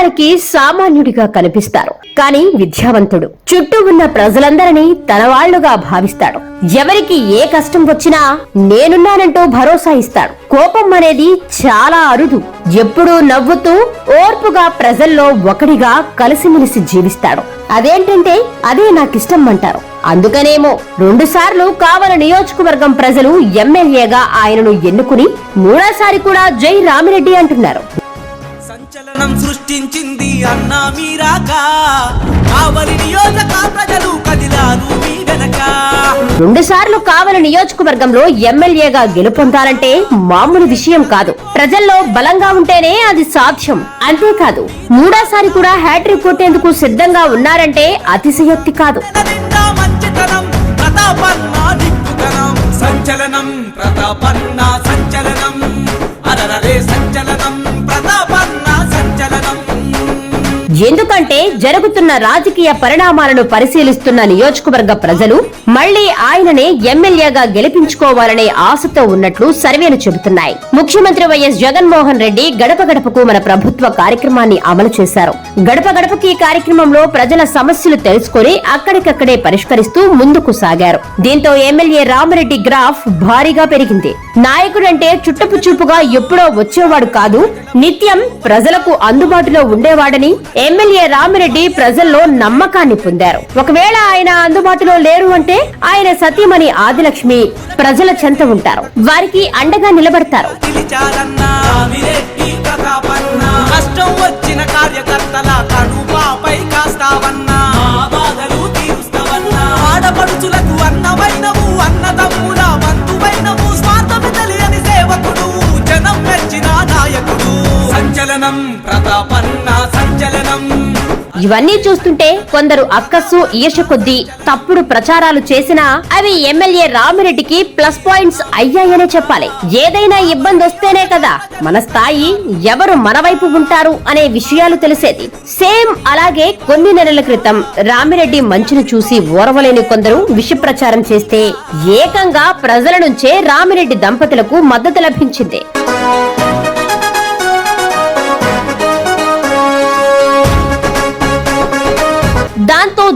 చూడడానికి సామాన్యుడిగా కనిపిస్తారు. కానీ విద్యావంతుడు చుట్టూ ఉన్న ప్రజలందరినీ తనవాళ్ళుగా భావిస్తాడు. ఎవరికి ఏ కష్టం వచ్చినా నేనున్నానంటూ భరోసా ఇస్తాడు. కోపం అనేది చాలా అరుదు. ఎప్పుడూ నవ్వుతూ ఓర్పుగా ప్రజల్లో ఒకడిగా కలిసిమెలిసి జీవిస్తాడు. అదేంటంటే అదే నాకిష్టం అంటారు. అందుకనేమో రెండుసార్లు కావల నియోజకవర్గం ప్రజలు ఎమ్మెల్యేగా ఆయనను ఎన్నుకుని మూడోసారి కూడా జై రామిరెడ్డి అంటున్నారు. సంచలనం సృష్టించింది అన్నా మీరాక. కావలి నియోజక ప్రజలు కదిలారు మీ వెనక. రెండు సార్లు కావల నియోజకవర్గంలో ఎమ్మెల్యేగా గెలుపొందాలంటే మామూలు విషయం కాదు. ప్రజల్లో బలంగా ఉంటేనే అది సాధ్యం. అంతేకాదు మూడోసారి కూడా హ్యాట్రిక్ కొట్టేందుకు సిద్ధంగా ఉన్నారంటే అతిశయోక్తి కాదు. సంచలనం ప్రతాపన్న ఎందుకంటే జరుగుతున్న రాజకీయ పరిణామాలను పరిశీలిస్తున్న నియోజకవర్గ ప్రజలు మళ్ళీ ఆయననే ఎమ్మెల్యేగా గెలిపించుకోవాలనే ఆశతో ఉన్నట్లు సర్వేలు చెబుతున్నాయి. ముఖ్యమంత్రి వైఎస్ జగన్మోహన్ రెడ్డి గడప గడపకు మన ప్రభుత్వ కార్యక్రమాన్ని అమలు చేశారు. గడప గడపకి ఈ కార్యక్రమంలో ప్రజల సమస్యలు తెలుసుకుని అక్కడికక్కడే పరిష్కరిస్తూ ముందుకు సాగారు. దీంతో ఎమ్మెల్యే రామరెడ్డి గ్రాఫ్ భారీగా పెరిగింది. నాయకుడంటే చుట్టపు చూపుగా ఎప్పుడో వచ్చేవాడు కాదు నిత్యం ప్రజలకు అందుబాటులో ఉండేవాడని ఎమ్మెల్యే రామిరెడ్డి ప్రజల్లో నమ్మకాన్ని పొందారు. ఒకవేళ ఆయన అందుబాటులో లేరు అంటే ఆయన సతీమణి ఆదిలక్ష్మి ప్రజల చెంత ఉంటారు. వారికి అండగా నిలబడతారు. సంచలనం ప్రతాపన్న సంచలనం. ఇవన్నీ చూస్తుంటే కొందరు అక్కస్సు ఈర్ష కొద్దీ తప్పుడు ప్రచారాలు చేసినా అవి ఎమ్మెల్యే రామిరెడ్డికి ప్లస్ పాయింట్స్ అయ్యాయనే చెప్పాలి. ఏదైనా ఇబ్బంది వస్తేనే కదా మన స్థాయి ఎవరు మన వైపు ఉంటారు అనే విషయాలు తెలిసేది. సేమ్ అలాగే కొన్ని నెలల క్రితం రామిరెడ్డి మంచును చూసి ఓరవలేని కొందరు విష ప్రచారం చేస్తే ఏకంగా ప్రజల నుంచే రామిరెడ్డి దంపతులకు మద్దతు లభించింది.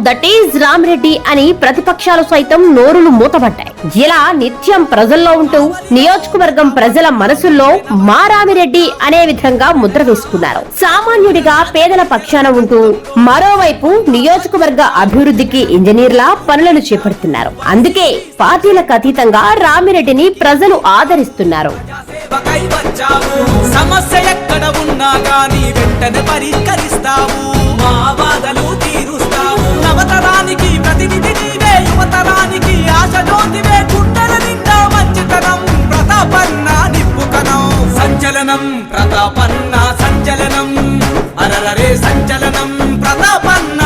దట్ ఈజ్ రామిరెడ్డి అని ప్రతిపక్షాలు సైతం నోరులు మూతబడ్డాయి ఇలా నిత్యం ప్రజల్లో ఉంటూ నియోజకవర్గం ప్రజల మనసుల్లో మా రామిరెడ్డి అనే విధంగా ముద్ర వేసుకున్నారు. సామాన్యుడిగా పేదల పక్షాన ఉంటూ మరోవైపు నియోజకవర్గ అభివృద్ధికి ఇంజనీర్లా పనులను చేపడుతున్నారు. అందుకే పార్టీలకు అతీతంగా రామిరెడ్డిని ప్రజలు ఆదరిస్తున్నారు. సమస్య ఎక్కడ ఉన్నా కానీ వెంటనే పరిష్కరిస్తాము. ప్రతాపన్న సంచలనం. అరరరే సంచలనం ప్రతాపన్న